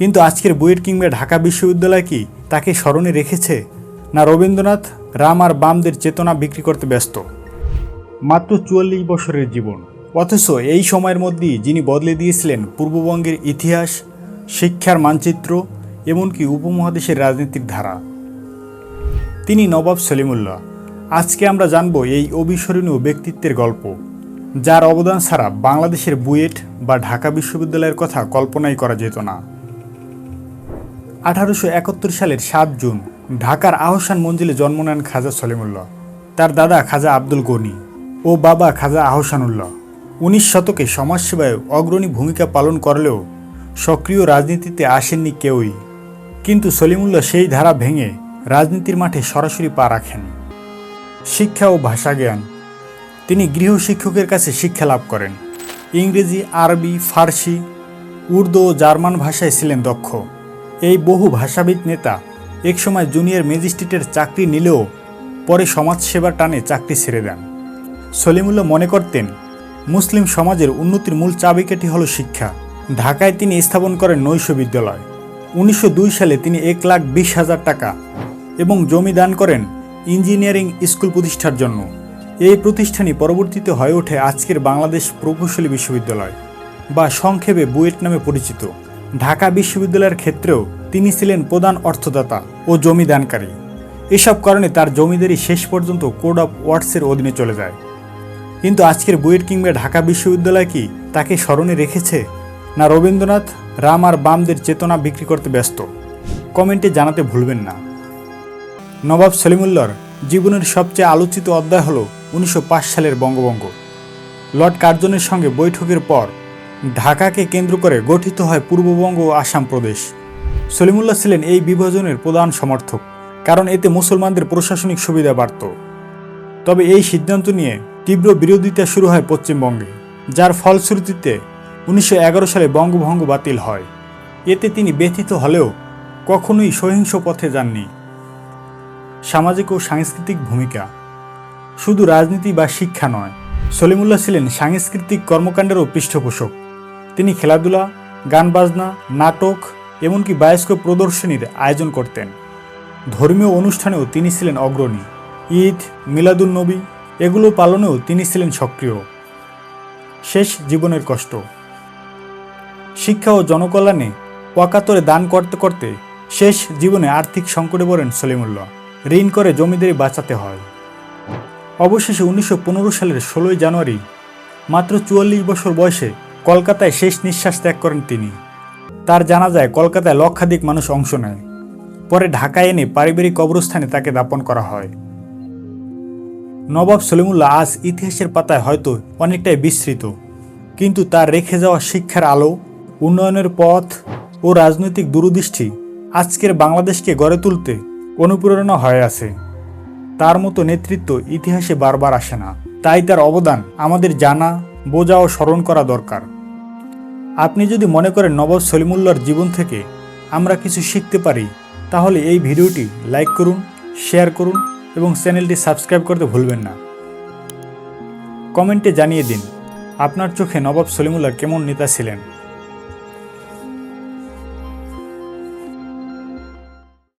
কিন্তু আজকের বুয়েট কিংবা ঢাকা বিশ্ববিদ্যালয় কি তাকে স্মরণে রেখেছে? না রবীন্দ্রনাথ, রাম আর বামদের চেতনা বিক্রি করতে ব্যস্ত? মাত্র চুয়াল্লিশ বছরের জীবন। অথচ এই সময়ের মধ্যেই যিনি বদলে দিয়েছিলেন পূর্ববঙ্গের ইতিহাস, শিক্ষার মানচিত্র, এমনকি উপমহাদেশের রাজনীতির ধারা। তিনি নবাব সলিমুল্লাহ। আজকে আমরা জানব এই অবিস্মরণীয় ব্যক্তিত্বের গল্প, যার অবদান ছাড়া বাংলাদেশের বুয়েট বা ঢাকা বিশ্ববিদ্যালয়ের কথা কল্পনাই করা যেত না। আঠারোশো একাত্তর সালের সাত জুন ঢাকার আহসান মঞ্জিলে জন্ম নেন খাজা সলিমুল্লাহ। তার দাদা খাজা আব্দুল গনি ও বাবা খাজা আহসানুল্লাহ। উনিশ শতকে সমাজসেবায় অগ্রণী ভূমিকা পালন করলেও সক্রিয় রাজনীতিতে আসেননি কেউই। কিন্তু সলিমুল্লাহ সেই ধারা ভেঙে রাজনীতির মাঠে সরাসরি পা রাখেন। শিক্ষা ও ভাষা জ্ঞান তিনি গৃহ শিক্ষকের কাছে শিক্ষা লাভ করেন। ইংরেজি, আরবি, ফার্সি, উর্দু ও জার্মান ভাষায় ছিলেন দক্ষ। এই বহু ভাষাবিদ নেতা একসময় জুনিয়র ম্যাজিস্ট্রেটের চাকরি নিলেও পরে সমাজসেবার টানে চাকরি ছেড়ে দেন। সলিমুল্লাহ মনে করতেন, মুসলিম সমাজের উন্নতির মূল চাবিকাঠি হল শিক্ষা। ঢাকায় তিনি স্থাপন করেন নৈশ বিদ্যালয়। উনিশশো দুই সালে তিনি এক লাখ বিশ হাজার টাকা এবং জমি দান করেন ইঞ্জিনিয়ারিং স্কুল প্রতিষ্ঠার জন্য। এই প্রতিষ্ঠানই পরবর্তীতে হয়ে ওঠে আজকের বাংলাদেশ প্রকৌশলী বিশ্ববিদ্যালয় বা সংক্ষেপে বুয়েট নামে পরিচিত। ঢাকা বিশ্ববিদ্যালয়ের ক্ষেত্রেও তিনি ছিলেন প্রধান অর্থদাতা ও জমি দানকারী এসব কারণে তার জমিদারি শেষ পর্যন্ত কোড অফ ওয়ার্ডসের অধীনে চলে যায়। কিন্তু আজকের বুয়েট কিংবা ঢাকা বিশ্ববিদ্যালয় কি তাকে স্মরণে রেখেছে? না রবীন্দ্রনাথ, রাম আর বামদের চেতনা বিক্রি করতে ব্যস্ত? কমেন্টে জানাতে ভুলবেন না। নবাব সলিমুল্লাহর জীবনের সবচেয়ে আলোচিত অধ্যায় হল উনিশশো পাঁচ সালের বঙ্গভঙ্গ। লর্ড কার্জনের সঙ্গে বৈঠকের পর ঢাকাকে কেন্দ্র করে গঠিত হয় পূর্ববঙ্গ ও আসাম প্রদেশ। সলিমুল্লাহ ছিলেন এই বিভাজনের প্রধান সমর্থক, কারণ এতে মুসলমানদের প্রশাসনিক সুবিধা বাড়ত। তবে এই সিদ্ধান্ত নিয়ে তীব্র বিরোধিতা শুরু হয় পশ্চিমবঙ্গে, যার ফলশ্রুতিতে উনিশশো এগারো সালে বঙ্গভঙ্গ বাতিল হয়। এতে তিনি ব্যথিত হলেও কখনোই সহিংস পথে যাননি। সামাজিক ও সাংস্কৃতিক ভূমিকা, শুধু রাজনীতি বা শিক্ষা নয়, সলিমুল্লাহ ছিলেন সাংস্কৃতিক কর্মকাণ্ডেরও পৃষ্ঠপোষক। তিনি খেলাধুলা, গান বাজনা, নাটক, এমনকি বায়োস্কোপ প্রদর্শনীর আয়োজন করতেন। ধর্মীয় অনুষ্ঠানেও তিনি ছিলেন অগ্রণী। ঈদ, মিলাদুন নবী, এগুলো পালনেও তিনি ছিলেন সক্রিয়। শেষ জীবনের কষ্ট। শিক্ষা ও জনকল্যাণে ওয়াকাতরে দান করতে করতে শেষ জীবনে আর্থিক সংকটে পড়েন সলিমুল্লাহ। ঋণ করে জমিদারি বাঁচাতে হয়। অবশেষে উনিশশো পনেরো সালের ষোলোই জানুয়ারি, মাত্র চুয়াল্লিশ বছর বয়সে কলকাতায় শেষ নিঃশ্বাস ত্যাগ করেন তিনি। তার জানা যায় কলকাতায় লক্ষাধিক মানুষ অংশ নেয়। পরে ঢাকায় এনে পারিবারিক কবরস্থানে তাকে দাপন করা হয়। নবাব সলিমুল্লাহ আজ ইতিহাসের পাতায় হয়তো অনেকটাই বিস্তৃত। কিন্তু তার রেখে যাওয়া শিক্ষার আলো, উন্নয়নের পথ ও রাজনৈতিক দূরদৃষ্টি আজকের বাংলাদেশকে গড়ে তুলতে অনুপ্রেরণা হয়ে আছে। তার মতো নেতৃত্ব ইতিহাসে বারবার আসে না। তাই তার অবদান আমাদের জানা বোঝা ও স্মরণ করা দরকার। আপনি যদি মনে করেন নবাব সলিমুল্লার জীবন থেকে আমরা কিছু শিখতে পারি, তাহলে এই ভিডিওটি লাইক করুন, শেয়ার করুন এবং চ্যানেলটি সাবস্ক্রাইব করতে ভুলবেন না। কমেন্টে জানিয়ে দিন, আপনার চোখে নবাব সলিমুল্লাহ কেমন নেতা ছিলেন?